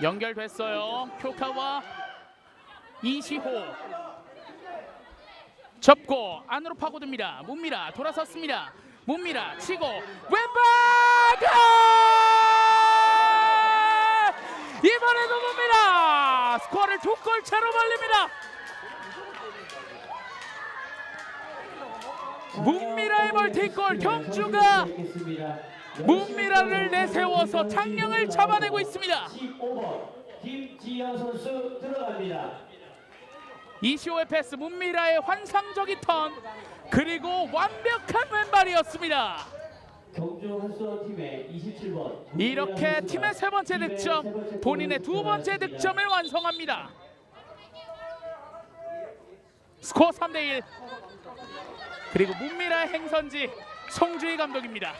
연결됐어요. 효카와 이시호 접고 안으로 파고듭니다. 문미라 돌아섰습니다. 문미라 치고 왼발 골! 이번에도 문미라 스코어를 두 골 차로 벌립니다. 문미라의 멀티골 경주가 문미라를 내세워서 장령을 잡아내고 있습니다. 15번 김지현 선수 들어갑니다. 이시오의 패스 문미라의 환상적인 턴 그리고 완벽한 왼발이었습니다. 팀의 27번 이렇게 팀의 세 번째 득점, 본인의 두 번째 득점을 완성합니다. 스코어 3대 1. 그리고 문미라 행선지 송주희 감독입니다.